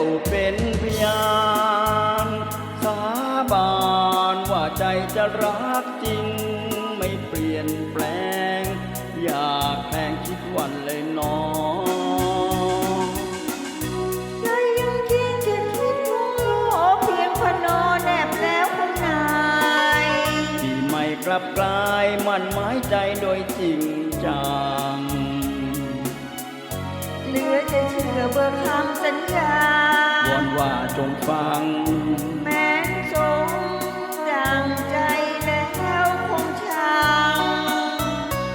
าเป็นพยานสาบานว่าใจจะรักจริง ไม่เปลี่ยนแปลง อยากแพงคิดวันเลยน้องใจยังคิดจะคิดว่าเพียงพนอแนบแล้วคงนายที่ไม่กลับกลายมันหมายใจโดยจริงจังเหลือจะเชื่อเบอร์คา ว่าจงฟัง แม้นสมดังใจแล้วคงชัง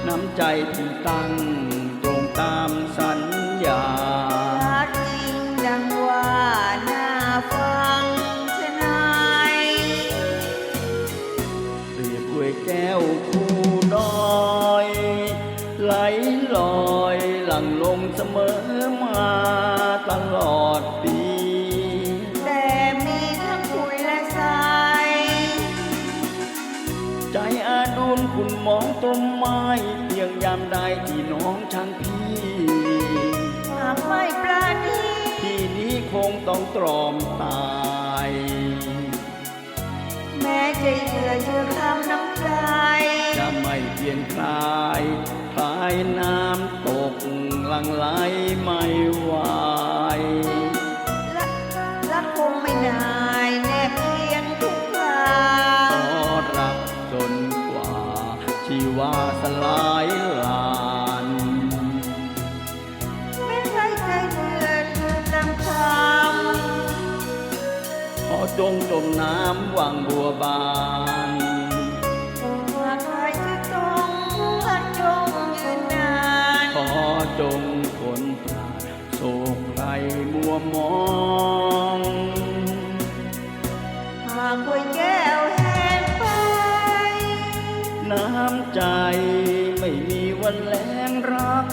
น้ำใจที่ตั้งตรงตามสัญญารักจริงดังว่าน่าฟังชะนายเปรียบด้วยแก้วคู่น้อย ไหลลอยหลั่งลงเสมอมาตลอดปี อาดุลคุณมองต้นไม้เพียงยามใดที่น้องช่างพี่หากไม่ปราณีที่นี้คงต้องตรอมตาย แม้ใจเหลือเชื่อคำน้ำใจจะไม่เปลี่ยนคลายคลายน้ำตกหลังไหลไม่ไหวแชีวาสลายลานแม้ใครใจเหลือเชื่อนำคขอจงจมน้ำหวังบัวบานำหากใครจะต้องหักจงยืนนานขอจงทน น้ำใจ ไม่มีวันแรงรัก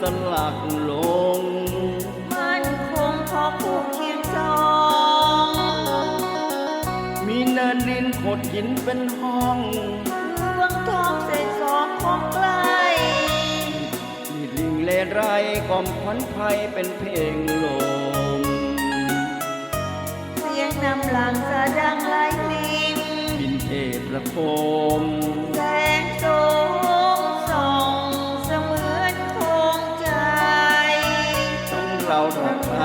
สลักลง มันคงพอคู่เคียงสอง มีเนินดินขดหินเป็นห้องดวงทองเศษสองของใกล้มีลิงเลไรกล่อมขวัญภัยเป็นเพลงลมเสียงนำหลังสะดังไหลลิงบินเทประโคม ต้องรักใค